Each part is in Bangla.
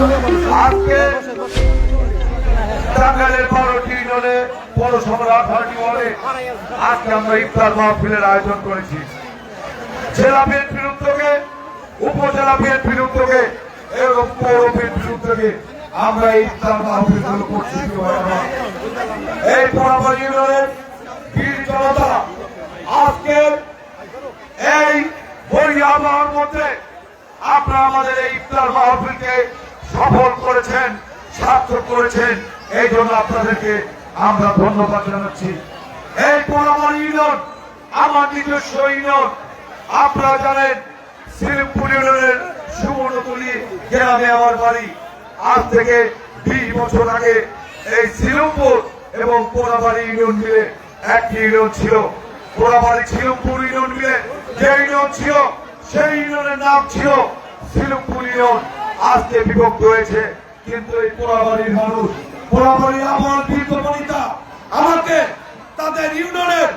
আজকে টাঙ্গাইলের বারোটি ইউনিয়নে পৌরসভার আঠারোটি ওয়ার্ডে আজকে আমরা ইফতার মাহফিলের আয়োজন করেছি। জেলা বিএনপির উদ্যোগে, উপজেলা বিএনপির উদ্যোগে এবং পৌর বিএনপির উদ্যোগে আমরা ইফতার মাহফিলগুলো করছি। এই পরামর ইউনিয়নের বীর জনতা আজকে এই বই আবহাওয়ার মধ্যে আপনারা আমাদের এই ইফতার মাহফিলকে সফল করেছেন, সার্থক করেছেন। এই জন্য আপনাদেরকে আমরা ধন্যবাদ জানাচ্ছি। এই পোড়ামার ইউনিয়ন, আমার নিজস্ব ইউনিয়ন। আপনারা জানেন সিলিমপুর ইউনিয়নের সুবর্ণতলী গ্রামে আমার বাড়ি। আজ থেকে বিশ বছর আগে এই সিলিমপুর এবং পোড়াবাড়ি ইউনিয়ন মিলে একটি ইউনিয়ন ছিল। পোড়াবাড়ি সিলিমপুর ইউনিয়ন মিলে যে ইউনিয়ন ছিল, সেই ইউনিয়নের নাম ছিল সিলিমপুর ইউনিয়ন। আজকে বিভক্ত হয়েছে, কিন্তু এই পোড়াবাড়ির মানুষ, পোড়াবাড়ির আমার বীর বনিতা, আমাকে তাদের ইউনিয়নের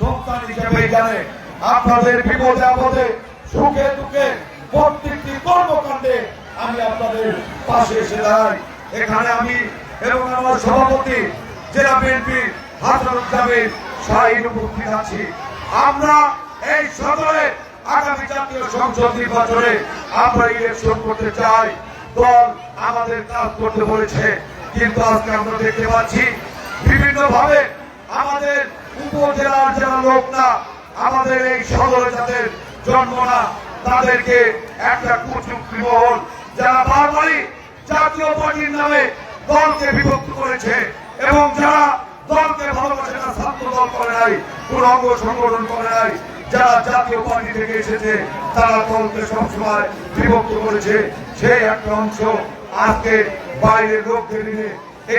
সন্তান হিসেবে জানে। আপনাদের বিপদে আপদে, সুখে দুঃখে প্রত্যেকটি কর্মকাণ্ডে আমি আপনাদের পাশে এসে দাঁড়াই। এখানে আমি এবং আমার সভাপতি, জেলা বিএনপি হাসানুজ্জামিন শাহিন উপস্থিত আছি। আমরা এই সদরে আগামী জাতীয় সংসদ নির্বাচনে আমরা ইলেকশন করতে চাই। দল আমাদের কাজ করতে বলেছে। কিন্তু আজকে আমরা দেখতে পাচ্ছি বিভিন্ন ভাবে আমাদের উপজেলার যারা লোক না, আমাদের এই সদরে যাদের জন্ম না, তাদেরকে একটা কুচুক্তি মহল যারা বারবারই জাতীয় পার্টির নামে দলকে বিভক্ত করেছে এবং যারা দলকে ভালোবাসে না, ছাত্র দল করে নাই, কোন অঙ্গ সংগঠন করে নাই যারা জাতীয় পার্টি থেকে এসেছে, তারা দলকে সবসময় বিভক্ত করেছে। সেই একটা অংশ আজকে বাইরের লোকদের নিয়ে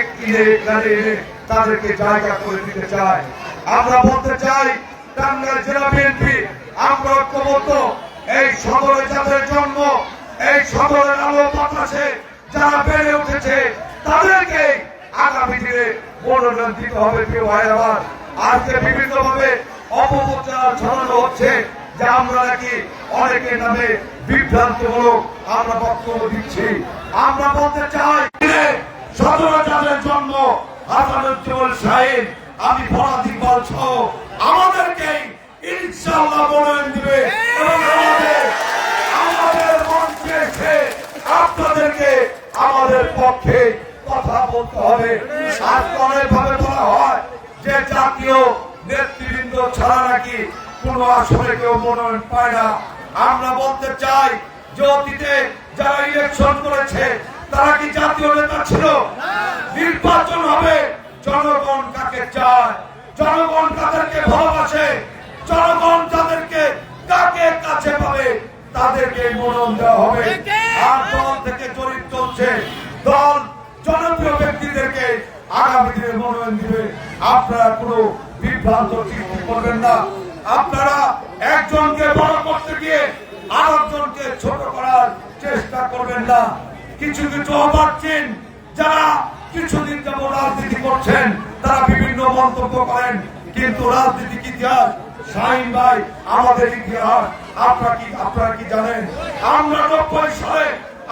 একটি এখানে এনে তাদেরকে জায়গা করে দিতে চায়। আমরা বলতে চাই, টাঙ্গাইল জেলা বিএনপি, আমরা ঐক্যবদ্ধ। এই সদরে যাদের জন্ম, এই সদরের আলো বাতাসে যারা বেড়ে উঠেছে, তাদেরকে আগামী দিনে মনোনয়ন দিতে হবে। আমার আজকে বিভিন্ন ভাবে অপপ্রচার ছড়ানো হচ্ছে, যে আমরা নাকি অনেকের নামে বিভ্রান্তমূলক আমরা বক্তব্য দিচ্ছি। আমরা বলতে চাই যাদের জন্ম হাসানুজ্জামান সাহেব, আমি আমাদেরকে মনোনয়ন দিবে এবং আমাদের আমাদের মঞ্চে এসে আপনাদেরকে আমাদের পক্ষে কথা বলতে হবে। আজকে অনেক ভাবে বলা হয় যে জাতীয় নেতৃবৃন্দ ছাড়া নাকি কোন আসলে কেউ মনোনয়ন পায় না। আমরা বলতে চাই যে অতীতে যারা ইলেকশন করেছে তারা কি জাতীয় নেতা ছিল? নির্বাচন হবে জনগণ কাকে চায়? জনগণ তাদেরকে ভালোবাসে জনগণ তাদেরকে কাকে কাছে পাবে তাদেরকে মনোনয়ন দেওয়া হবে। আর দল থেকে জরিপ চলছে। দল জনপ্রিয় ব্যক্তিদেরকে আগামী দিনে মনোনয়ন দিবে। আপনারা কোনো বিভ্রান্ত সৃষ্টি করবেন না। আপনারা একজনকে বড় করতে গিয়ে আরেকজনকে ছোট করার চেষ্টা করবেন না। কিছু কিছু অবাচ্ছেন যারা কিছুদিন যেমন রাজনীতি করছেন, তারা বিভিন্ন মন্তব্য করেন, কিন্তু রাজনীতিক ইতিহাস? শাহিন ভাই, আমাদের ইতিহাস। আপনারা কি আপনারা কি জানেন? আমরা নব্বই সালে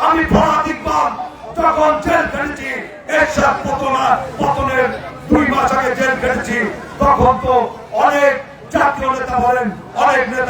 আমি ফরাদ ইকবাল যখন জেল খেটেছি এরশাদ পতনা পতনের দুই মাস আগে জেল খেটেছি তখন তো অনেক জাতীয় নেতা বলেন অনেক নেতা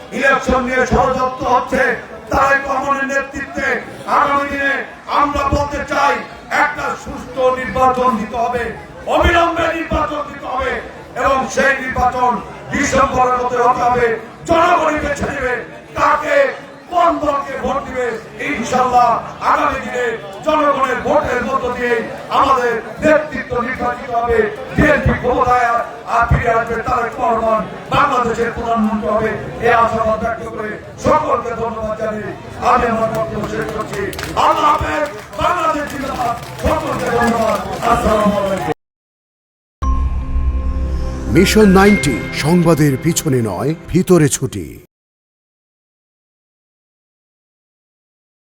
ইলেকশন নিয়ে ষড়যন্ত্র হচ্ছে তারাই কমনের নেতৃত্বে আগামী দিনে আমরা বলতে চাই, একটা সুস্থ নির্বাচন দিতে হবে, অবিলম্বে নির্বাচন দিতে হবে, এবং সেই নির্বাচন ডিসেম্বরের মধ্যে হতে হবে। জনগণই বেছে নেবে কাকে কোন দলকে ভোট দিবে ইনশাল্লাহ আগামী দিনে জনগণের ভোটের মধ্য দিয়ে আমাদের নেতৃত্ব নির্বাচিত হবে। বিএনপি ক্ষমতায় আর ফিরে আসবে বাংলাদেশের প্রধানমন্ত্রী হবে। আশাবাদ ব্যক্ত করে সকলকে ধন্যবাদ জানিয়ে আমি আমার বক্তব্য শেষ করছি। আল্লাহ হাফেজ, বাংলাদেশ জিন্দাবাদ। মিশন নাইনটি সংবাদের পিছনে নয়, ভিতরে ছুটি।